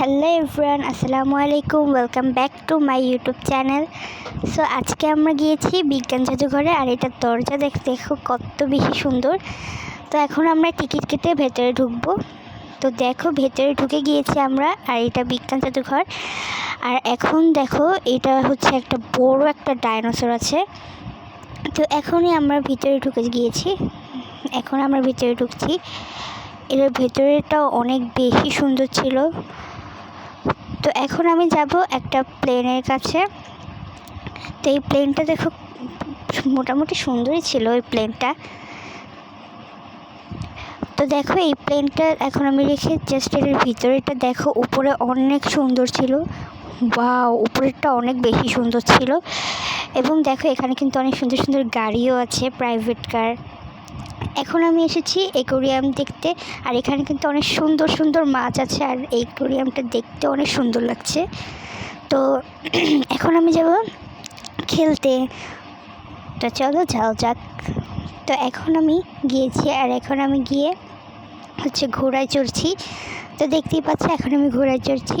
Hello everyone, আসসালামু আলাইকুম। Welcome back to my YouTube channel so আজকে আমরা গিয়েছি বিজ্ঞান জাদুঘরে, আর এটার দরজা দেখ দেখো কত বেশি সুন্দর। তো এখন আমরা টিকিট কেটে ভেতরে ঢুকবো। তো দেখো, ভেতরে ঢুকে গিয়েছি আমরা, আর এটা বিজ্ঞান জাদুঘর। আর এখন দেখো, এটা হচ্ছে একটা বড় একটা ডাইনোসর আছে। তো এখনই আমরা ভিতরে ঢুকে গিয়েছি। এখন আমরা ভিতরে ঢুকছি। এর ভেতরেটাও অনেক বেশি সুন্দর ছিল। তো এখন আমি যাব একটা প্লেনের কাছে। তো এই প্লেনটা দেখো, মোটামুটি সুন্দরই ছিল ওই প্লেনটা তো দেখো এই প্লেনটা এখন আমি রেখে জাস্ট এর ভিতরেটা দেখো, উপরে অনেক সুন্দর ছিল। বা উপরেরটা অনেক বেশি সুন্দর ছিল। এবং দেখো এখানে কিন্তু অনেক সুন্দর সুন্দর গাড়িও আছে প্রাইভেট কার এখন আমি এসেছি একুরিয়াম দেখতে, আর এখানে কিন্তু অনেক সুন্দর সুন্দর মাছ আছে, আর এই একুরিয়ামটা দেখতে অনেক সুন্দর লাগছে। তো এখন আমি যাব খেলতে। তো চলো যাও যাক। তো এখন আমি গিয়েছি, আর এখন আমি গিয়ে হচ্ছে ঘোড়ায় চড়ছি। তো দেখতেই পাচ্ছি, এখন আমি ঘোড়ায় চড়ছি।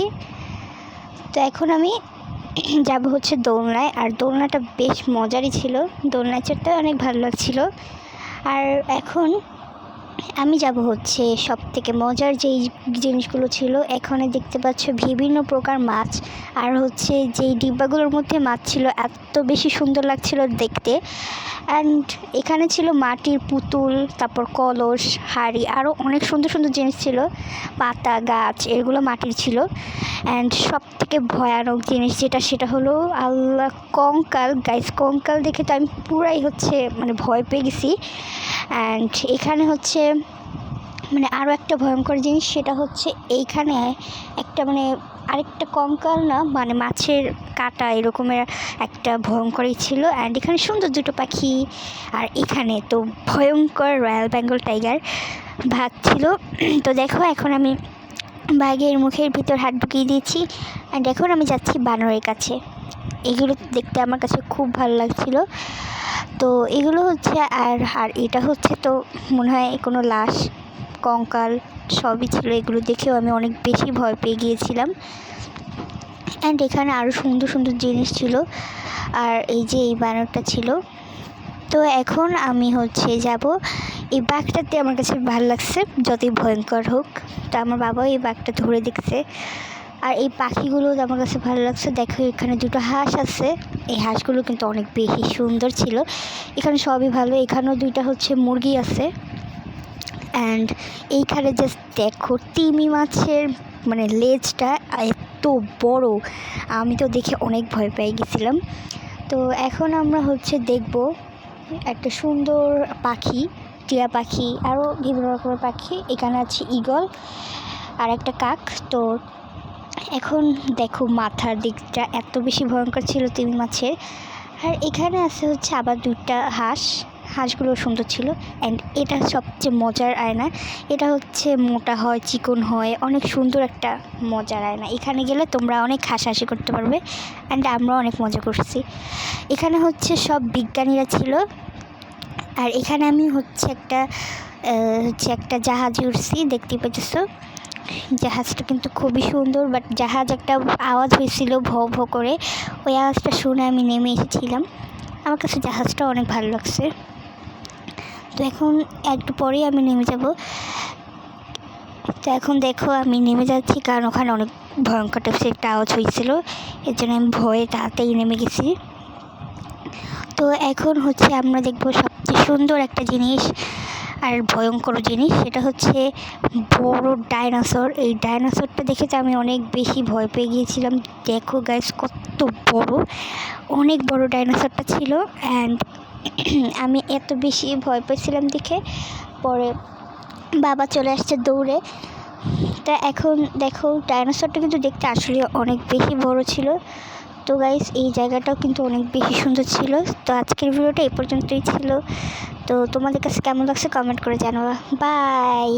তো এখন আমি যাব হচ্ছে দোলনায়, আর দোলনাটা বেশ মজারই ছিল। দোলনায় চড়তে অনেক ভালো লাগছিল। আর এখন আমি যাব হচ্ছে সব থেকে মজার যেই জিনিসগুলো ছিল। এখানে দেখতে পাচ্ছ বিভিন্ন প্রকার মাছ। আর হচ্ছে যেই ডিব্বাগুলোর মধ্যে মাছ ছিল, এত বেশি সুন্দর লাগছিল দেখতে। অ্যান্ড এখানে ছিল মাটির পুতুল, তারপর কলস, হাড়ি আরও অনেক সুন্দর সুন্দর জিনিস ছিল। পাতা, গাছ, এগুলো মাটির ছিল। অ্যান্ড সব থেকে ভয়ানক জিনিস যেটা, সেটা হলো আল্লাহ কঙ্কাল। গাইস কঙ্কাল দেখে তো আমি পুরাই হচ্ছে মানে ভয় পেয়ে গেছি। অ্যান্ড এখানে হচ্ছে মানে আরও একটা ভয়ঙ্কর জিনিস, সেটা হচ্ছে এইখানে একটা মানে আরেকটা কঙ্কাল না মানে মাছের কাটা এরকমের একটা ভয়ঙ্করই ছিল। অ্যান্ড এখানে সুন্দর দুটো পাখি, আর এখানে তো ভয়ঙ্কর রয়্যাল বেঙ্গল টাইগার ভাগ ছিল। তো দেখো, এখন আমি বাঘের মুখের ভিতর হাত ঢুকিয়ে দিয়েছি। অ্যান্ড এখন আমি যাচ্ছি বানরের কাছে। এগুলো দেখতে আমার কাছে খুব ভালো লাগছিল। তো এগুলো হচ্ছে আর আর এটা হচ্ছে তো মনে হয় কোনো লাশ, কঙ্কাল সবই ছিল এগুলো দেখেও আমি অনেক বেশি ভয় পেয়ে গিয়েছিলাম। অ্যান্ড এখানে আরও সুন্দর সুন্দর জিনিস ছিল। আর এই যে এই বানরটা ছিল। তো এখন আমি হচ্ছে যাব। এই বাঘটাতে আমার কাছে ভালো লাগছে, যতই ভয়ঙ্কর হোক। তো আমার বাবাও এই বাঘটা ধরে দেখছে। আর এই পাখিগুলো আমার কাছে ভালো লাগছে। দেখো, এখানে দুটো হাঁস আছে। এই হাঁসগুলো কিন্তু অনেক বেশি সুন্দর ছিল। এখানে সবই ভালো। এখানেও দুইটা হচ্ছে মুরগি আছে। অ্যান্ড এইখানে জাস্ট দেখো, তিমি মাছের মানে লেজটা এত বড়। আমি তো দেখে অনেক ভয় পেয়ে গেছিলাম। তো এখন আমরা হচ্ছে দেখব একটা সুন্দর পাখি, টিয়া পাখি আরও বিভিন্ন রকমের পাখি। এখানে আছে ঈগল আর একটা কাক। তো এখন দেখো মাথার দিকটা এত বেশি ভয়ঙ্কর ছিল তিমি মাছের। আর এখানে আছে হচ্ছে আবার দুইটা হাঁস হাঁসগুলো সুন্দর ছিল। অ্যান্ড এটা সবচেয়ে মজার আয়না। এটা হচ্ছে মোটা হয়, চিকন হয়, অনেক সুন্দর একটা মজার আয়না। এখানে গেলে তোমরা অনেক হাসাহাসি করতে পারবে। অ্যান্ড আমরা অনেক মজা করছি। এখানে হচ্ছে সব বিজ্ঞানীরা ছিল। আর এখানে আমি হচ্ছে একটা হচ্ছে একটা জাহাজে উঠছি দেখতে পাচ্ছ জাহাজটা কিন্তু খুবই সুন্দর বাট জাহাজ একটা আওয়াজ হয়েছিল ভ ভ করে। ওই আওয়াজটা শুনে আমি নেমে এসেছিলাম। আমার কাছে জাহাজটা অনেক ভালো লাগছে। তো এখন একটু পরেই আমি নেমে যাব। তো এখন দেখো আমি নেমে যাচ্ছি, কারণ ওখানে অনেক ভয়ঙ্কর টাইপসের একটা আওয়াজ হয়েছিল। এর জন্য আমি ভয়ে তাড়াতাড়ি নেমে গেছি। তো এখন হচ্ছে আমরা দেখব সবচেয়ে সুন্দর একটা জিনিস। আর ভয়ঙ্কর জিনিস সেটা হচ্ছে বড় ডাইনোসর। এই ডাইনোসরটা দেখে তো আমি অনেক বেশি ভয় পেয়ে গিয়েছিলাম। দেখো গাইস কত বড়, অনেক বড় ডাইনোসরটা ছিল অ্যান্ড আমি এত বেশি ভয় পেয়েছিলাম দেখে। পরে বাবা চলে আসছে দৌড়ে। তা এখন দেখো, ডাইনোসরটা কিন্তু দেখতে আসলে অনেক বেশি বড় ছিল। তো গাইস এই জায়গাটাও কিন্তু অনেক বেশি সুন্দর ছিল। তো আজকের ভিডিওটা এই পর্যন্তই ছিল। তো তোমাদের কাছে কেমন লাগছে কমেন্ট করে জানাবা। বাই